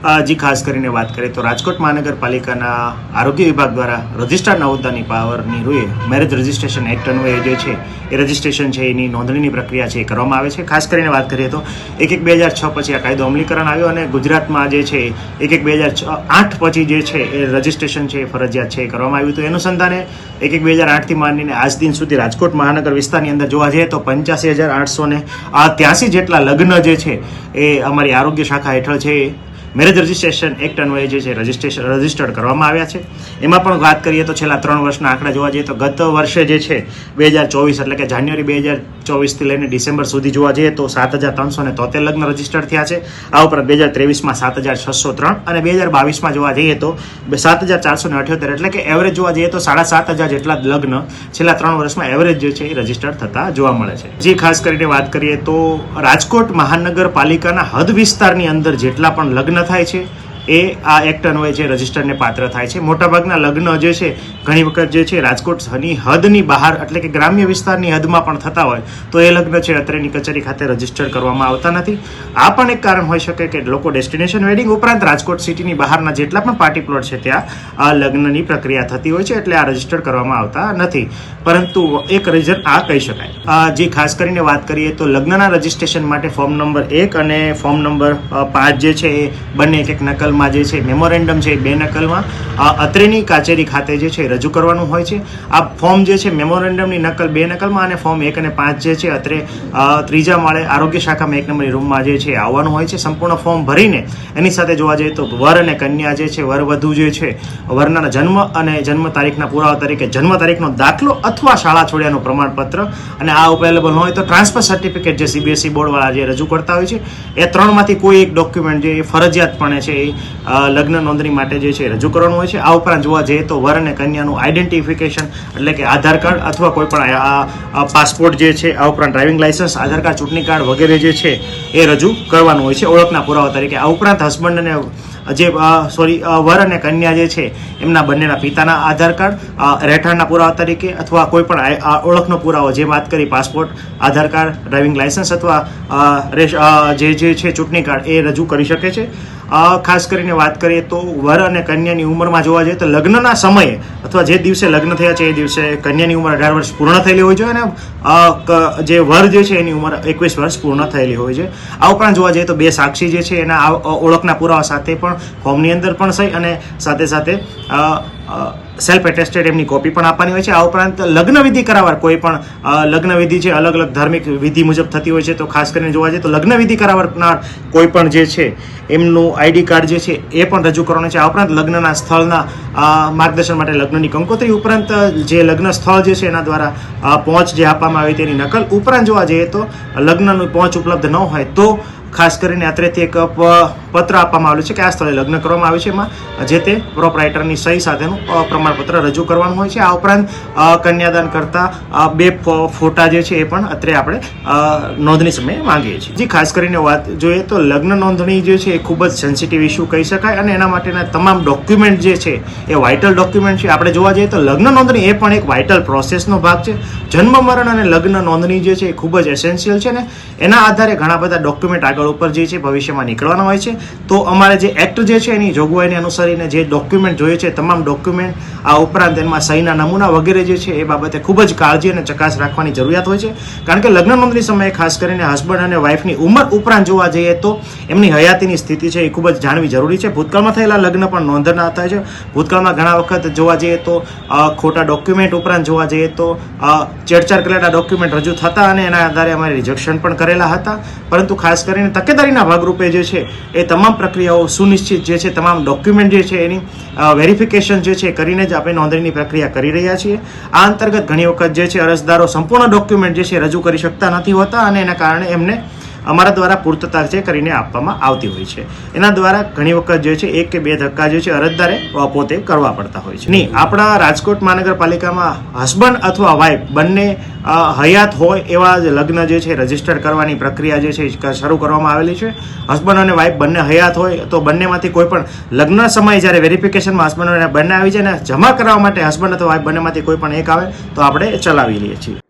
જી, ખાસ કરીને વાત કરીએ તો રાજકોટ મહાનગરપાલિકાના આરોગ્ય વિભાગ દ્વારા રજિસ્ટ્રાર નવોદ્દાની પાવરની રૂએ મેરેજ રજિસ્ટ્રેશન એક્ટ અન્વયે જે છે, એ રજિસ્ટ્રેશન છે, એની નોંધણીની પ્રક્રિયા છે, એ કરવામાં આવે છે. ખાસ કરીને વાત કરીએ તો એક એક બે હજાર છ પછી આ કાયદો અમલીકરણ આવ્યો અને ગુજરાતમાં જે છે, એક એક બે હજાર છ, આઠ પછી જે છે, એ રજિસ્ટ્રેશન છે, એ ફરજિયાત છે, એ કરવામાં આવ્યું તો એનું સંધાને એક એક બે હજાર આઠથી માંડીને આજ દિન સુધી રાજકોટ મહાનગર વિસ્તારની અંદર જોવા જઈએ તો પંચ્યાસી હજાર આઠસો ને ત્યાંસી જેટલા લગ્ન જે છે, એ અમારી આરોગ્ય શાખા હેઠળ છે મેરેજ રજિસ્ટ્રેશન એક્ટ અન્વયે જે છે રજિસ્ટ્રેશન રજિસ્ટર્ડ કરવામાં આવ્યા છે. એમાં પણ વાત કરીએ તો છેલ્લા ત્રણ વર્ષના આંકડા જોવા જઈએ તો ગત વર્ષે જે છે, બે હજાર ચોવીસ એટલે કે જાન્યુઆરી બે હજાર ચોવીસથી લઈને ડિસેમ્બર સુધી જોવા જઈએ તો સાત હજાર ત્રણસો ને તોતેર લગ્ન રજિસ્ટર્ડ થયા છે. આ ઉપરાંત બે હજાર ત્રેવીસમાં સાત હજાર છસો ત્રણ અને બે હજાર બાવીસમાં જોવા જઈએ તો સાત હજાર ચારસો ને અઠ્યોતેર એટલે કે એવરેજ જોવા જઈએ તો સાડા સાત હજાર જેટલા લગ્ન છેલ્લા ત્રણ વર્ષમાં એવરેજ જે છે એ રજિસ્ટર્ડ થતા જોવા મળે છે. જે ખાસ કરીને વાત કરીએ તો રાજકોટ મહાનગરપાલિકાના હદ વિસ્તારની અંદર જેટલા પણ લગ્ન થાય છે એ આ એક્ટ અન્વયે જે રજિસ્ટરને પાત્ર થાય છે. મોટાભાગના લગ્ન જે છે, ઘણી વખત જે છે રાજકોટની હદની બહાર એટલે કે ગ્રામ્ય વિસ્તારની હદમાં પણ થતા હોય, તો એ લગ્ન છે અત્રેની કચેરી ખાતે રજિસ્ટર કરવામાં આવતા નથી. આ પણ એક કારણ હોઈ શકે કે લોકો ડેસ્ટિનેશન વેડિંગ ઉપરાંત રાજકોટ સિટીની બહારના જેટલા પણ પાર્ટી પ્લોટ છે ત્યાં, આ લગ્નની પ્રક્રિયા થતી હોય છે એટલે આ રજિસ્ટર કરવામાં આવતા નથી. પરંતુ એક રીઝન આ કહી શકાય. જે ખાસ કરીને વાત કરીએ તો લગ્નના રજિસ્ટ્રેશન માટે ફોર્મ નંબર એક અને ફોર્મ નંબર પાંચ જે છે એ બંને એક એક નકલમાં જે છે, મેમોરેન્ડમ છે બે નકલમાં. અત્રેની કાચેરી ખાતે જે છે રજૂ કરવાનું હોય છે. આ ફોર્મ જે છે, મેમોરેન્ડમની નકલ બે નકલમાં અને ફોર્મ એક અને પાંચ જે છે, અત્રે ત્રીજા માળે આરોગ્ય શાખામાં એક નંબરની રૂમમાં જે છે આવવાનું હોય છે. સંપૂર્ણ ફોર્મ ભરીને એની સાથે જોવા જઈએ તો વર અને કન્યા જે છે, વર વધુ જે છે, વરના જન્મ અને જન્મ તારીખના પુરાવા તરીકે જન્મ તારીખનો દાખલો અથવા શાળા છોડ્યાનું પ્રમાણપત્ર અને આ અવેલેબલ હોય તો ટ્રાન્સફર સર્ટિફિકેટ જે સીબીએસઈ બોર્ડવાળા જે રજૂ કરતા હોય છે, એ ત્રણમાંથી કોઈ એક ડોક્યુમેન્ટ જે એ ફરજિયાતપણે છે એ લગ્ન નોંધણી માટે જે છે રજૂ કરવાનું હોય છે. આ ઉપરાંત જોવા જઈએ તો વર અને કન્યાનું આઈડેન્ટિફિકેશન એટલે કે આધાર કાર્ડ અથવા કોઈ પણ પાસપોર્ટ જે છે, આ ઉપરાંત ડ્રાઇવિંગ લાઇસન્સ આધાર કાર્ડ, ચૂંટણી કાર્ડ વગેરે જે છે એ રજૂ કરવાનું હોય છે ઓળખના પુરાવા તરીકે. આ ઉપરાંત હસબન્ડ અને, જે સોરી વર અને કન્યા જે છે એમના બંનેના પિતાના આધાર કાર્ડ રહેઠાણના પુરાવા તરીકે અથવા કોઈ પણ ઓળખનો પુરાવો જે વાત કરી passport Aadhaar card driving licence અથવા જે જે છે ચૂંટણી કાર્ડ એ રજૂ કરી શકે છે. ખાસ કરીને વાત કરીએ તો વર અને કન્યાની ઉંમરમાં જોવા જઈએ તો લગ્નના સમયે અથવા જે દિવસે લગ્ન થયા છે એ દિવસે કન્યાની ઉંમર અઢાર વર્ષ પૂર્ણ થયેલી હોય છે અને જે વર જે છે એની ઉંમર એકવીસ વર્ષ પૂર્ણ થયેલી હોય છે. આ ઉપરાંત જોવા જઈએ તો બે સાક્ષી જે છે એના ઓળખના પુરાવા સાથે પણ ફોર્મની અંદર પણ સહી અને સાથે સાથે સેલ્ફ એટેસ્ટેડ એમની કોપી પણ આપવાની હોય છે. આ ઉપરાંત લગ્નવિધિ કરાવવા કોઈ પણ લગ્નવિધિ લગ્ન વિધિ છે અલગ અલગ ધાર્મિક વિધિ મુજબ થતી હોય છે, તો ખાસ કરીને જોવા જઈએ તો લગ્ન વિધિ કરાવનાર કોઈ પણ જે છે, એમનું આઈડી કાર્ડ જે છે, એ પણ રજૂ કરવાનું છે. આ ઉપરાંત લગ્નના સ્થળના માર્ગદર્શન માટે લગ્નની કંકોત્રી ઉપરાંત જે લગ્ન સ્થળ જે છે, એના દ્વારા પહોંચ જે આપવામાં આવી તેની નકલ ઉપરાંત જોવા જઈએ તો લગ્નનું પહોંચ ઉપલબ્ધ ન હોય તો ખાસ કરીને અત્રેથી એક પત્ર આપવામાં આવ્યું છે કે આ સ્થળે લગ્ન કરવામાં આવ્યું છે. એમાં જે તે પ્રોપરાઇટરની સહી સાથેનું પ્રમાણપત્ર રજૂ કરવાનું હોય છે. આ ઉપરાંત કન્યાદાન કરતા બે ફોટા જે છે એ પણ અત્રે આપણે નોંધણી સમયે માંગીએ છીએ. જે, ખાસ કરીને વાત જોઈએ તો લગ્ન નોંધણી જે છે એ ખૂબ જ સેન્સિટિવ ઇસ્યુ કહી શકાય અને એના માટેના તમામ ડોક્યુમેન્ટ જે છે એ વાઇટલ ડોક્યુમેન્ટ છે. આપણે જોવા જઈએ તો લગ્ન નોંધણી એ પણ એક વાઇટલ પ્રોસેસનો ભાગ છે. જન્મ, મરણ અને લગ્ન નોંધણી જે છે એ ખૂબ જ એસેન્શિયલ છે ને એના આધારે ઘણા બધા ડોક્યુમેન્ટ આગળ ઉપર જે છે ભવિષ્યમાં નીકળવાના હોય છે. તો અમારે જે એક્ટ જે છે એની જોગવાઈને અનુસરીને જે ડોક્યુમેન્ટ જોઈએ છે, તમામ ડોક્યુમેન્ટ આ ઉપરાંત એમાં સહીના નમૂના વગેરે જે છે એ બાબતે ખૂબ જ કાળજી અને ચકાસ રાખવાની જરૂરિયાત હોય છે. કારણ કે લગ્ન નોંધણી સમયે ખાસ કરીને હસબન્ડ અને વાઈફની ઉંમર ઉપરાંત જોવા જઈએ તો એમની હયાતીની સ્થિતિ છે એ ખૂબ જ જાણવી જરૂરી છે. ભૂતકાળમાં થયેલા લગ્ન પણ નોંધના થાય છે ભૂતકાળમાં ઘણા વખત જોવા જઈએ તો ખોટા ડોક્યુમેન્ટ ઉપરાંત જોવા જઈએ તો છેડછાડ કરેલા ડોક્યુમેન્ટ રજૂ થતા અને એના આધારે અમારે રિજેક્શન પણ કરેલા હતા. પરંતુ ખાસ કરીને તકેદારીના ભાગરૂપે જે છે એ તમામ પ્રક્રિયાઓ સુનિશ્ચિત જે છે, તમામ ડોક્યુમેન્ટ જે છે એની વેરિફિકેશન જે છે કરીને જ આપણે નોંધણીની પ્રક્રિયા કરી રહ્યા છીએ. આ અંતર્ગત ઘણી વખત જે છે અરજદારો સંપૂર્ણ ડોક્યુમેન્ટ જે છે રજૂ કરી શકતા નથી હોતા અને એના કારણે એમને અમારા દ્વારા પૂર્તતા જે કરીને આપવામાં આવતી હોય છે. એના દ્વારા ઘણી વખત જે છે, એક કે બે ધક્કા જે છે, અરજદારે પોતે કરવા પડતા હોય છે. નહીં આપણા રાજકોટ મહાનગરપાલિકામાં હસબન્ડ અથવા વાઇફ બંને હયાત હોય એવા લગ્ન જે છે, રજિસ્ટર કરવાની પ્રક્રિયા જે છે શરૂ કરવામાં આવેલી છે. હસબન્ડ અને વાઇફ બંને હયાત હોય, તો બંનેમાંથી કોઈ પણ લગ્ન સમયે જ્યારે વેરિફિકેશનમાં હસબન્ડ અને બંને આવી જાય ને, જમા કરાવવા માટે હસબન્ડ અથવા વાઇફ બંનેમાંથી કોઈ પણ એક આવે, તો આપણે ચલાવી લઈએ છીએ.